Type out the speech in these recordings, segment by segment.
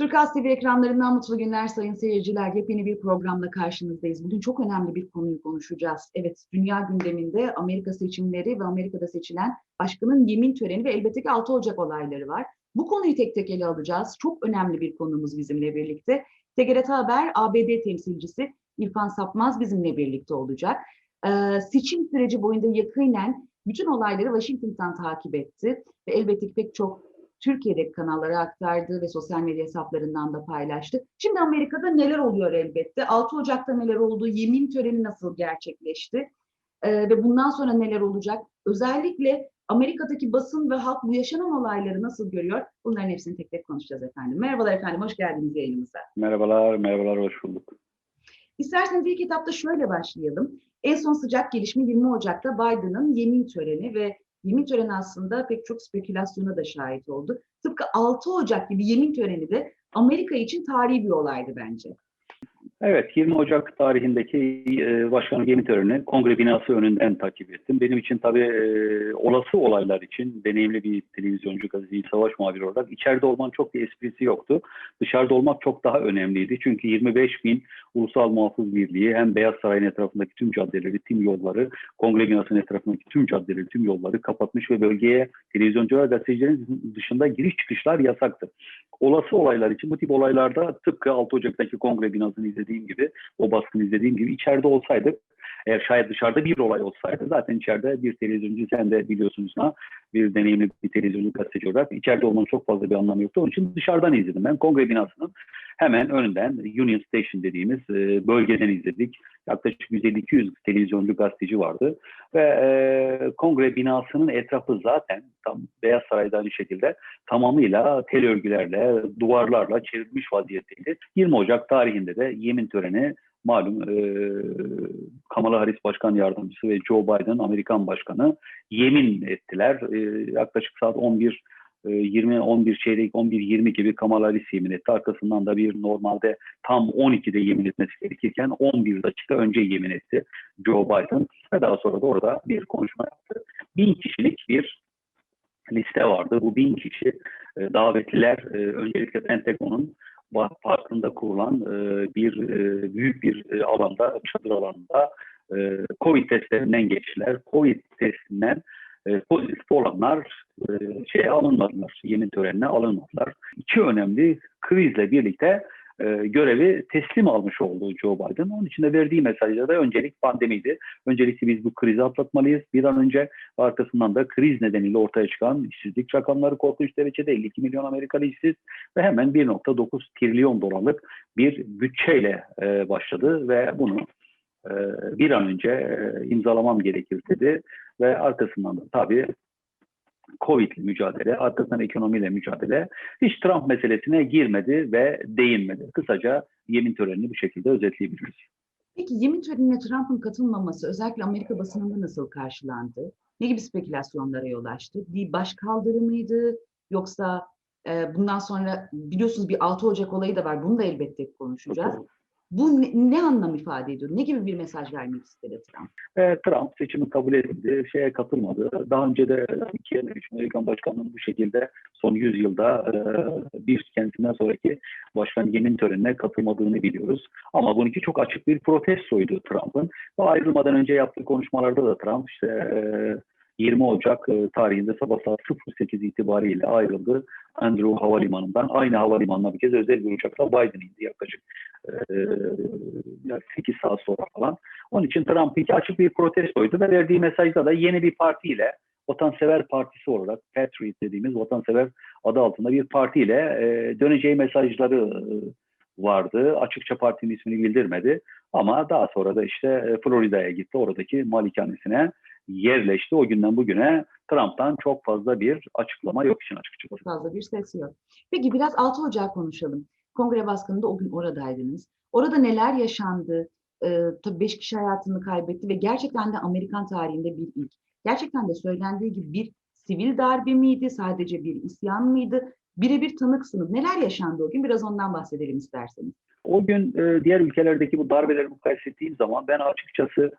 Türk As TV ekranlarından mutlu günler sayın seyirciler. Yepyeni bir programla karşınızdayız. Bugün çok önemli bir konuyu konuşacağız. Evet, dünya gündeminde Amerika seçimleri ve Amerika'da seçilen başkanın yemin töreni ve elbette ki 6 Ocak olayları var. Bu konuyu tek tek ele alacağız. Çok önemli bir konumuz bizimle birlikte. TGRT Haber ABD temsilcisi İrfan Sapmaz bizimle birlikte olacak. Ee, seçim süreci boyunca yakinen bütün olayları Washington'dan takip etti ve elbette ki pek çok Türkiye'deki kanallara aktardı ve sosyal medya hesaplarından da paylaştı. Şimdi Amerika'da neler oluyor elbette? 6 Ocak'ta neler oldu? Yemin töreni nasıl gerçekleşti? Ee, ve bundan sonra neler olacak? Özellikle Amerika'daki basın ve halk bu yaşanan olayları nasıl görüyor? Bunların hepsini tek tek konuşacağız efendim. Merhabalar efendim, hoş geldiniz yayınımıza. Merhabalar, merhabalar, hoş bulduk. İsterseniz ilk etapta şöyle başlayalım. En son sıcak gelişme 20 Ocak'ta Biden'ın yemin töreni ve yemin töreni aslında pek çok spekülasyona da şahit oldu. Tıpkı 6 Ocak gibi yemin töreni de Amerika için tarihi bir olaydı bence. Evet, 20 Ocak tarihindeki e, başkanın yemin törenini kongre binası önünden takip ettim. Benim için tabii e, olası olaylar için deneyimli bir televizyoncu, gazeteci, savaş muhabiri olarak içeride olmanın çok bir esprisi yoktu. Dışarıda olmak çok daha önemliydi. Çünkü 25 bin Ulusal Muhafız Birliği hem Beyaz Saray'ın etrafındaki tüm caddeleri, tüm yolları, kongre binasının etrafındaki tüm caddeleri, tüm yolları kapatmış ve bölgeye televizyoncular, gazetecilerin dışında giriş çıkışlar yasaktı. Olası olaylar için bu tip olaylarda tıpkı 6 Ocak'taki kongre binasını izlediğim gibi, o baskını izlediğim gibi içeride olsaydık, eğer şayet dışarıda bir olay olsaydı zaten içeride bir televizyoncu, sen de biliyorsunuz ha, bir deneyimli bir televizyoncu gazeteci olarak içeride olmanın çok fazla bir anlamı yoktu. Onun için dışarıdan izledim. Ben kongre binasının hemen önünden Union Station dediğimiz e, bölgeden izledik. Yaklaşık 150-200 televizyoncu gazeteci vardı. Ve e, kongre binasının etrafı zaten tam Beyaz Saray'da aynı şekilde tamamıyla tel örgülerle, duvarlarla çevrilmiş vaziyetteydi. 20 Ocak tarihinde de yemin töreni malum e, Kamala Harris Başkan Yardımcısı ve Joe Biden Amerikan Başkanı yemin ettiler. E, yaklaşık saat 11 20 11 çeyrek 11 20 gibi Kamala Harris yemin etti. Arkasından da bir normalde tam 12'de yemin etmesi gerekirken 11 dakika önce yemin etti Joe Biden ve daha sonra da orada bir konuşma yaptı. Bin kişilik bir liste vardı. Bu bin kişi e, davetliler e, öncelikle Pentagon'un farkında kurulan e, bir e, büyük bir e, alanda, çadır alanında e, Covid testlerinden geçtiler. Covid testinden e, pozitif olanlar e, şey alınmadılar, yemin törenine alınmadılar. İki önemli krizle birlikte e, görevi teslim almış oldu Joe Biden. Onun için de verdiği mesajda da öncelik pandemiydi. Öncelikle biz bu krizi atlatmalıyız. Bir an önce arkasından da kriz nedeniyle ortaya çıkan işsizlik rakamları korkunç derecede 52 milyon Amerikalı işsiz ve hemen 1.9 trilyon dolarlık bir bütçeyle e, başladı ve bunu e, bir an önce imzalamam gerekir dedi ve arkasından da tabii Covid mücadele, arkasından ekonomiyle mücadele hiç Trump meselesine girmedi ve değinmedi. Kısaca yemin törenini bu şekilde özetleyebiliriz. Peki yemin törenine Trump'ın katılmaması özellikle Amerika basınında nasıl karşılandı? Ne gibi spekülasyonlara yol açtı? Bir baş kaldırımıydı yoksa e, bundan sonra biliyorsunuz bir 6 Ocak olayı da var. Bunu da elbette konuşacağız. Bu ne, ne anlam ifade ediyor? Ne gibi bir mesaj vermek istedi Trump? E, Trump seçimi kabul edildi, şeye katılmadı. Daha önce de iki ya üç Amerikan başkanının bu şekilde son 100 yılda e, bir kendisinden sonraki başkan yemin törenine katılmadığını biliyoruz. Ama bununki çok açık bir protestoydu Trump'ın. Ayrılmadan önce yaptığı konuşmalarda da Trump işte e, 20 Ocak e, tarihinde sabah saat 08 itibariyle ayrıldı. Andrew Havalimanı'ndan aynı havalimanına bir kez özel bir uçakla Biden indi yaklaşık e, 8 saat sonra falan. Onun için Trump'ınki açık bir protestoydu ve verdiği mesajda da yeni bir partiyle Vatansever Partisi olarak Patriot dediğimiz Vatansever adı altında bir partiyle e, döneceği mesajları vardı. Açıkça partinin ismini bildirmedi ama daha sonra da işte e, Florida'ya gitti. Oradaki malikanesine yerleşti. O günden bugüne Trump'tan çok fazla bir açıklama yok işin açıkçası. Çok fazla bir ses yok. Peki biraz 6 Ocak konuşalım. Kongre baskınında o gün oradaydınız. Orada neler yaşandı? Ee, tabii 5 kişi hayatını kaybetti ve gerçekten de Amerikan tarihinde bir ilk. Gerçekten de söylendiği gibi bir sivil darbe miydi? Sadece bir isyan mıydı? Birebir tanıksınız. Neler yaşandı o gün? Biraz ondan bahsedelim isterseniz. O gün e, diğer ülkelerdeki bu darbeleri mukayese ettiğim zaman ben açıkçası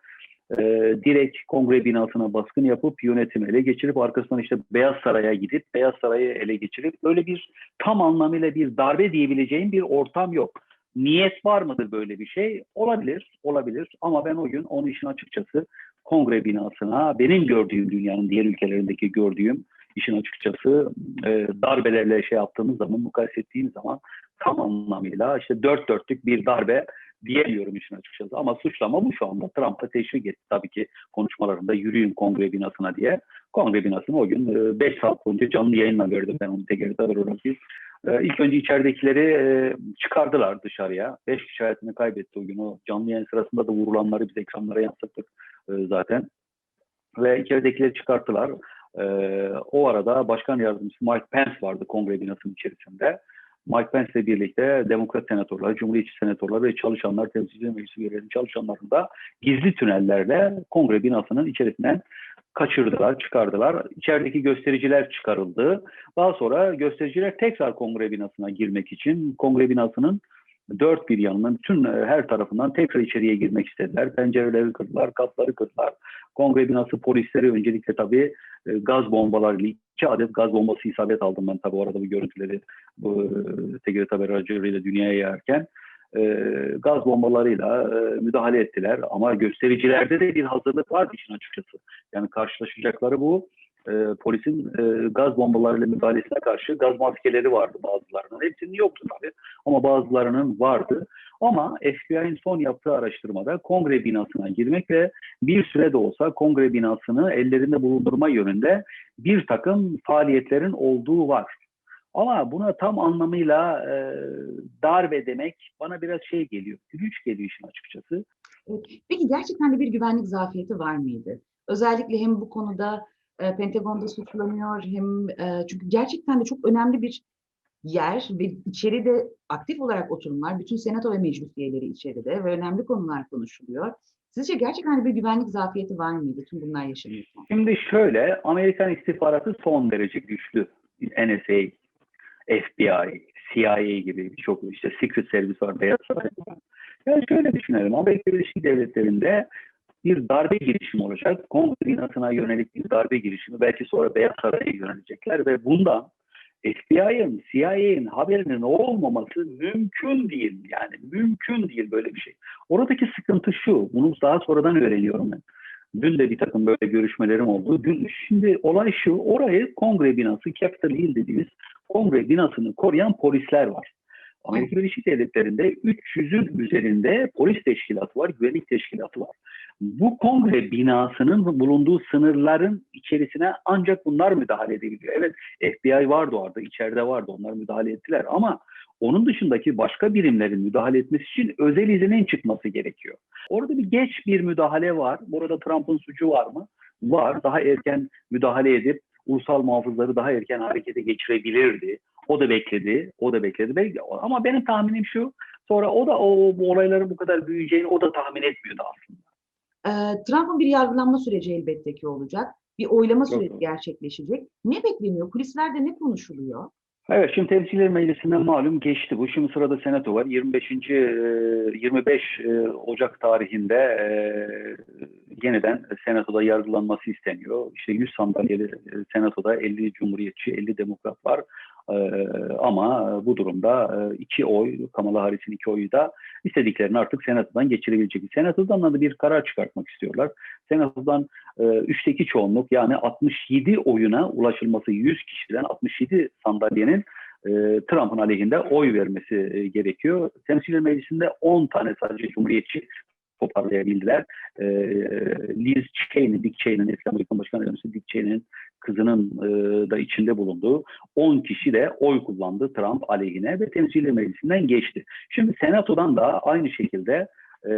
e, direkt kongre binasına baskın yapıp yönetimi ele geçirip arkasından işte Beyaz Saray'a gidip Beyaz Saray'ı ele geçirip böyle bir tam anlamıyla bir darbe diyebileceğim bir ortam yok. Niyet var mıdır böyle bir şey? Olabilir, olabilir ama ben o gün onun işin açıkçası kongre binasına benim gördüğüm dünyanın diğer ülkelerindeki gördüğüm işin açıkçası e, darbelerle şey yaptığımız zaman, mukayese ettiğimiz zaman tam anlamıyla işte dört dörtlük bir darbe diyemiyorum işin açıkçası. Ama suçlama bu şu anda. Trump'a teşvik etti tabii ki konuşmalarında yürüyün kongre binasına diye. Kongre binasını o gün 5 saat boyunca canlı yayınla verdim ben onu teker haber olarak bir. E, ilk önce içeridekileri e, çıkardılar dışarıya. 5 kişi hayatını kaybetti o gün. O canlı yayın sırasında da vurulanları biz ekranlara yansıttık e, zaten. Ve içeridekileri çıkarttılar. E, o arada Başkan Yardımcısı Mike Pence vardı kongre binasının içerisinde. Mike Pence ile birlikte Demokrat senatörler, Cumhuriyetçi senatörler ve çalışanlar, temsilciler meclisi üyelerinin çalışanlarını da gizli tünellerle kongre binasının içerisinden kaçırdılar, çıkardılar. İçerideki göstericiler çıkarıldı. Daha sonra göstericiler tekrar kongre binasına girmek için kongre binasının dört bir yanından, bütün her tarafından tekrar içeriye girmek istediler. Pencereleri kırdılar, kapları kırdılar. Kongre binası polisleri öncelikle tabii gaz bombalarıyla iki adet gaz bombası isabet aldım ben tabii orada bu görüntüleri bu TGRT haber aracılığıyla dünyaya yayarken e, gaz bombalarıyla e, müdahale ettiler ama göstericilerde de bir hazırlık vardı işin açıkçası. Yani karşılaşacakları bu e, polisin e, gaz bombalarıyla müdahalesine karşı gaz maskeleri vardı bazılarının. Hepsinin yoktu tabii ama bazılarının vardı. Ama FBI'nin son yaptığı araştırmada kongre binasına girmek ve bir süre de olsa kongre binasını ellerinde bulundurma yönünde bir takım faaliyetlerin olduğu var. Ama buna tam anlamıyla e, darbe demek bana biraz şey geliyor, gülüş geliyor işin açıkçası. Peki gerçekten de bir güvenlik zafiyeti var mıydı? Özellikle hem bu konuda e, Pentagon'da suçlanıyor hem e, çünkü gerçekten de çok önemli bir yer ve içeride aktif olarak oturumlar, bütün senato ve meclis üyeleri içeride ve önemli konular konuşuluyor. Sizce gerçekten bir güvenlik zafiyeti var mıydı tüm bunlar yaşanırken? Şimdi şöyle, Amerikan istihbaratı son derece güçlü. NSA, FBI, CIA gibi birçok işte Secret Service var, Beyaz Saray var. Yani şöyle düşünelim, Amerika Birleşik Devletleri'nde bir darbe girişimi olacak. Kongre binasına yönelik bir darbe girişimi, belki sonra Beyaz Saray'a yönelecekler ve bundan FBI'ın, CIA'nin haberinin olmaması mümkün değil. Yani mümkün değil böyle bir şey. Oradaki sıkıntı şu, bunu daha sonradan öğreniyorum ben. Dün de bir takım böyle görüşmelerim oldu. Dün, şimdi olay şu, orayı kongre binası, Capitol Hill dediğimiz kongre binasını koruyan polisler var. Amerika Birleşik Devletleri'nde 300'ün üzerinde polis teşkilatı var, güvenlik teşkilatı var. Bu kongre binasının bulunduğu sınırların içerisine ancak bunlar müdahale edebiliyor. Evet FBI vardı orada, içeride vardı onlar müdahale ettiler ama onun dışındaki başka birimlerin müdahale etmesi için özel izinin çıkması gerekiyor. Orada bir geç bir müdahale var. Burada Trump'ın suçu var mı? Var. Daha erken müdahale edip ulusal muhafızları daha erken harekete geçirebilirdi. O da bekledi, o da bekledi. Ama benim tahminim şu, sonra o da o bu olayların bu kadar büyüyeceğini o da tahmin etmiyordu aslında. Ee, Trump'ın bir yargılanma süreci elbette ki olacak. Bir oylama süreci gerçekleşecek. Ne bekleniyor? Kulislerde ne konuşuluyor? Evet şimdi Temsiller Meclisi'nden malum geçti bu. Şimdi sırada senato var. 25. 25 Ocak tarihinde yeniden senatoda yargılanması isteniyor. İşte 100 sandalyeli senatoda 50 cumhuriyetçi, 50 demokrat var. Ama bu durumda iki oy, Kamala Harris'in iki oyu da istediklerini artık senatodan geçirebilecek. Senatodan da bir karar çıkartmak istiyorlar. Senatodan üçte iki çoğunluk yani 67 oyuna ulaşılması 100 kişiden 67 sandalyenin Trump'ın aleyhinde oy vermesi gerekiyor. Temsilciler Meclisi'nde 10 tane sadece cumhuriyetçi toparlayabildiler. E, Liz Cheney, Dick Cheney'nin eski Amerikan Başkan Dick Cheney'nin kızının e, da içinde bulunduğu 10 kişi de oy kullandı Trump aleyhine ve Temsilciler Meclisi'nden geçti. Şimdi Senato'dan da aynı şekilde e,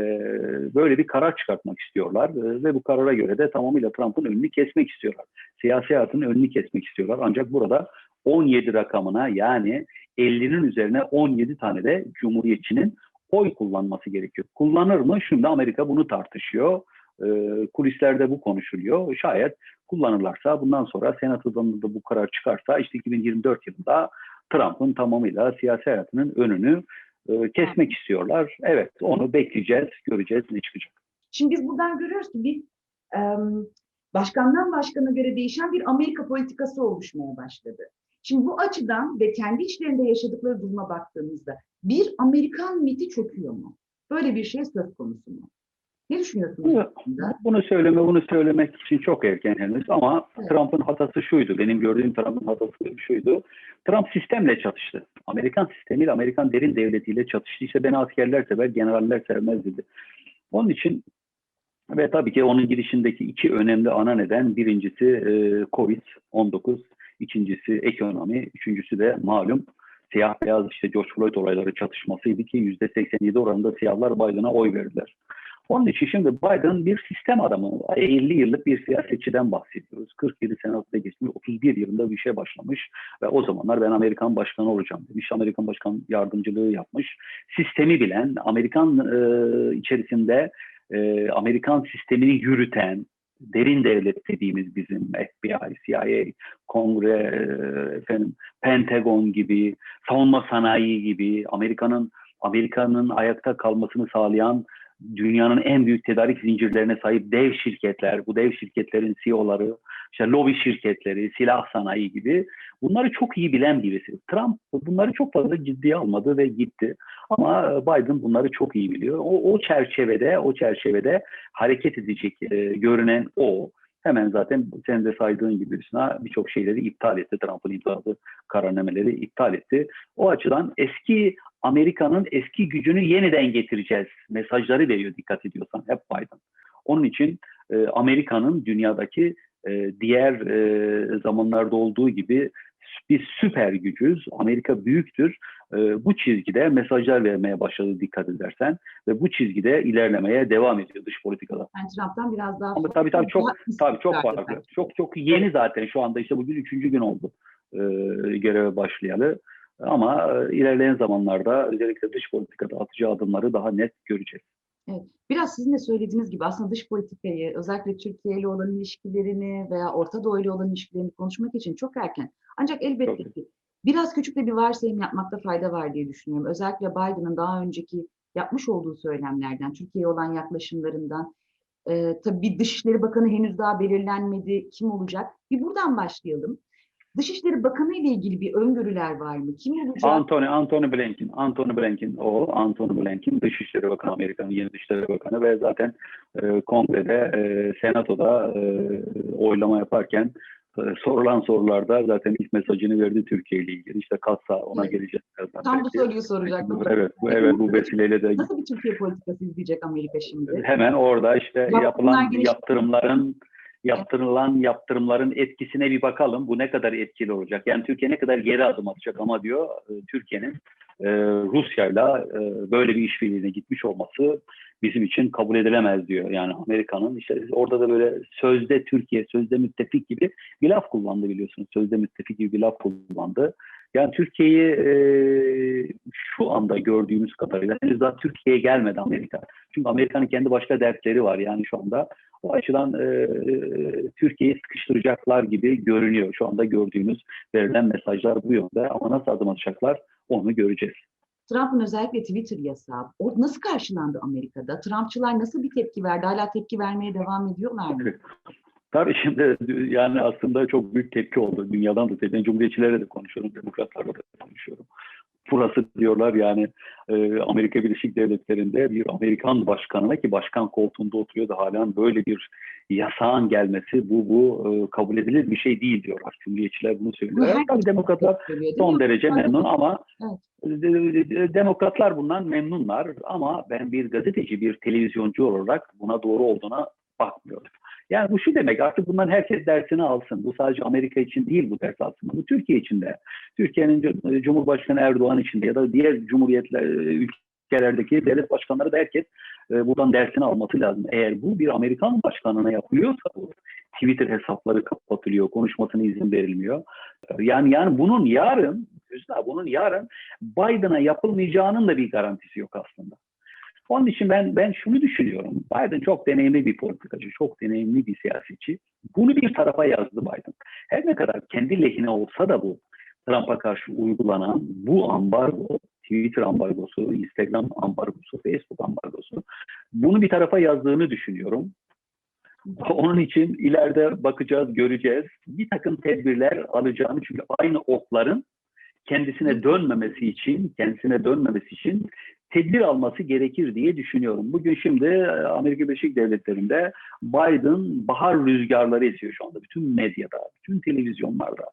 böyle bir karar çıkartmak istiyorlar e, ve bu karara göre de tamamıyla Trump'ın önünü kesmek istiyorlar. Siyasi hayatının önünü kesmek istiyorlar. Ancak burada 17 rakamına yani 50'nin üzerine 17 tane de Cumhuriyetçinin oy kullanması gerekiyor. Kullanır mı? Şimdi Amerika bunu tartışıyor. E, kulislerde bu konuşuluyor. Şayet kullanırlarsa bundan sonra senatodan da bu karar çıkarsa işte 2024 yılında Trump'ın tamamıyla siyasi hayatının önünü e, kesmek istiyorlar. Evet onu bekleyeceğiz, göreceğiz ne çıkacak. Şimdi biz buradan görüyoruz ki bir başkandan başkana göre değişen bir Amerika politikası oluşmaya başladı. Şimdi bu açıdan ve kendi içlerinde yaşadıkları duruma baktığımızda bir Amerikan miti çöküyor mu? Böyle bir şey söz konusu mu? Ne düşünüyorsunuz? bunu söyleme, bunu söylemek için çok erken henüz ama Evet. Trump'ın hatası şuydu. Benim gördüğüm Trump'ın hatası şuydu. Trump sistemle çatıştı. Amerikan sistemiyle, Amerikan derin devletiyle çatıştı. İşte beni askerler sever, generaller sevmez dedi. Onun için ve tabii ki onun girişindeki iki önemli ana neden birincisi e, Covid-19, ikincisi ekonomi, üçüncüsü de malum siyah beyaz işte George Floyd olayları çatışmasıydı ki %87 oranında siyahlar Biden'a oy verdiler. Onun için şimdi Biden bir sistem adamı, 50 yıllık bir siyasetçiden bahsediyoruz. 47 sene altında geçmiş, 31 yılında bir işe başlamış ve o zamanlar ben Amerikan başkanı olacağım demiş. Amerikan başkan yardımcılığı yapmış. Sistemi bilen, Amerikan e, içerisinde e, Amerikan sistemini yürüten, derin devlet dediğimiz bizim FBI, CIA, Kongre, e, efendim, Pentagon gibi, savunma sanayi gibi, Amerika'nın Amerika'nın ayakta kalmasını sağlayan dünyanın en büyük tedarik zincirlerine sahip dev şirketler, bu dev şirketlerin CEO'ları, işte lobi şirketleri, silah sanayi gibi bunları çok iyi bilen birisi. Trump bunları çok fazla ciddiye almadı ve gitti. Ama Biden bunları çok iyi biliyor. O, o çerçevede, o çerçevede hareket edecek e, görünen o. Hemen zaten sen de saydığın gibi Hüsna birçok şeyleri iptal etti. Trump'ın imzaladığı kararnameleri iptal etti. O açıdan eski Amerika'nın eski gücünü yeniden getireceğiz mesajları veriyor dikkat ediyorsan hep Biden. Onun için e, Amerika'nın dünyadaki e, diğer e, zamanlarda olduğu gibi biz süper gücüz, Amerika büyüktür. E, bu çizgide mesajlar vermeye başladı dikkat edersen ve bu çizgide ilerlemeye devam ediyor dış politikada. Yani Trump'tan biraz daha Ama tabii tabii çok tabii çok farklı. belki. Çok çok yeni zaten şu anda işte bugün üçüncü gün oldu e, göreve başlayalı. Ama e, ilerleyen zamanlarda özellikle dış politikada atacağı adımları daha net göreceğiz. Evet. Biraz sizin de söylediğiniz gibi aslında dış politikayı, özellikle Türkiye ile olan ilişkilerini veya Orta Doğu ile olan ilişkilerini konuşmak için çok erken. Ancak elbette Çok. ki biraz küçük de bir varsayım yapmakta fayda var diye düşünüyorum. Özellikle Biden'ın daha önceki yapmış olduğu söylemlerden, Türkiye'ye olan yaklaşımlarından. Ee, tabii bir Dışişleri Bakanı henüz daha belirlenmedi. Kim olacak? Bir buradan başlayalım. Dışişleri Bakanı ile ilgili bir öngörüler var mı? Kim olacak? Anthony Anthony Blinken, Anthony Blinken o Anthony Blinken Dışişleri Bakanı Amerika'nın yeni Dışişleri Bakanı ve zaten e, kongrede, e, senatoda e, oylama yaparken e, sorulan sorularda zaten ilk mesajını verdi Türkiye ile ilgili. İşte kassa ona Evet. geleceğiz. Tam bu belki. soruyu soracaktım. Evet, bu, evet bu vesileyle de Nasıl bir Türkiye politikası izleyecek Amerika şimdi? hemen orada işte Yaptırımlar yapılan geniş- yaptırımların yaptırılan yaptırımların etkisine bir bakalım. Bu ne kadar etkili olacak? Yani Türkiye ne kadar geri adım atacak ama diyor e, Türkiye'nin e, Rusya'yla e, böyle bir işbirliğine gitmiş olması bizim için kabul edilemez diyor. Yani Amerika'nın işte orada da böyle sözde Türkiye, sözde müttefik gibi bir laf kullandı biliyorsunuz. Sözde müttefik gibi bir laf kullandı. Yani Türkiye'yi e, şu anda gördüğümüz kadarıyla henüz daha Türkiye'ye gelmedi Amerika. Çünkü Amerika'nın kendi başka dertleri var yani şu anda. O açıdan e, Türkiye'yi sıkıştıracaklar gibi görünüyor. Şu anda gördüğümüz verilen mesajlar bu yönde ama nasıl adım atacaklar onu göreceğiz. Trump'ın özellikle Twitter yasağı o nasıl karşılandı Amerika'da? Trumpçılar nasıl bir tepki verdi? Hala tepki vermeye devam ediyorlar mı? Tabii şimdi yani aslında çok büyük tepki oldu. Dünyadan da ben Cumhuriyetçilerle de konuşuyorum, demokratlarla da konuşuyorum. Burası diyorlar yani e, Amerika Birleşik Devletleri'nde bir Amerikan başkanına ki başkan koltuğunda oturuyor da halen böyle bir yasağın gelmesi bu bu e, kabul edilir bir şey değil diyorlar. Cumhuriyetçiler bunu söylüyor. herkes Tabii demokratlar son derece memnun ama Evet. de- demokratlar bundan memnunlar ama ben bir gazeteci, bir televizyoncu olarak buna doğru olduğuna bakmıyorum. Yani bu şu demek artık bundan herkes dersini alsın. Bu sadece Amerika için değil bu ders aslında. Bu Türkiye için de. Türkiye'nin Cum- Cumhurbaşkanı Erdoğan için de ya da diğer cumhuriyetler, ülkelerdeki devlet başkanları da herkes e, buradan dersini alması lazım. Eğer bu bir Amerikan başkanına yapılıyorsa Twitter hesapları kapatılıyor, konuşmasına izin verilmiyor. Yani yani bunun yarın, Hüsnü bunun yarın Biden'a yapılmayacağının da bir garantisi yok aslında. Onun için ben ben şunu düşünüyorum. Biden çok deneyimli bir politikacı, çok deneyimli bir siyasetçi. Bunu bir tarafa yazdı Biden. Her ne kadar kendi lehine olsa da bu Trump'a karşı uygulanan bu ambargo, Twitter ambargosu, Instagram ambargosu, Facebook ambargosu Bunu bir tarafa yazdığını düşünüyorum. Onun için ileride bakacağız, göreceğiz. Bir takım tedbirler alacağını çünkü aynı okların kendisine dönmemesi için, kendisine dönmemesi için tedbir alması gerekir diye düşünüyorum. Bugün şimdi e, Amerika Birleşik Devletleri'nde Biden bahar rüzgarları esiyor şu anda. Bütün medyada, bütün televizyonlarda.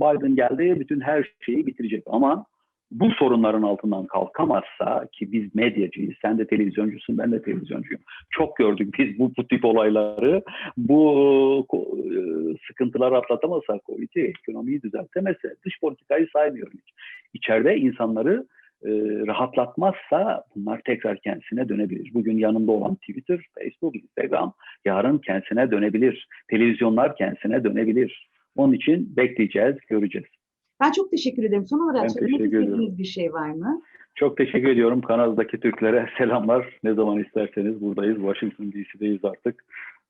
Biden geldi, bütün her şeyi bitirecek. Ama bu sorunların altından kalkamazsa ki biz medyacıyız, sen de televizyoncusun, ben de televizyoncuyum. Çok gördük biz bu, bu tip olayları. Bu e, sıkıntıları atlatamazsak ülke ekonomiyi düzeltemezse dış politikayı saymıyorum hiç. İçeride insanları e, rahatlatmazsa bunlar tekrar kendisine dönebilir. Bugün yanında olan Twitter, Facebook, Instagram yarın kendisine dönebilir. Televizyonlar kendisine dönebilir. Onun için bekleyeceğiz, göreceğiz. Ben çok teşekkür ederim. Son olarak Ben söylemek istediğiniz bir şey var mı? Çok teşekkür ediyorum. Kanada'daki Türklere selamlar. Ne zaman isterseniz buradayız. Washington DC'deyiz artık.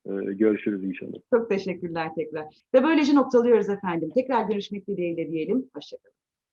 Ee, görüşürüz inşallah. Çok teşekkürler tekrar. Ve böylece noktalıyoruz efendim. Tekrar görüşmek dileğiyle diyelim. Hoşçakalın.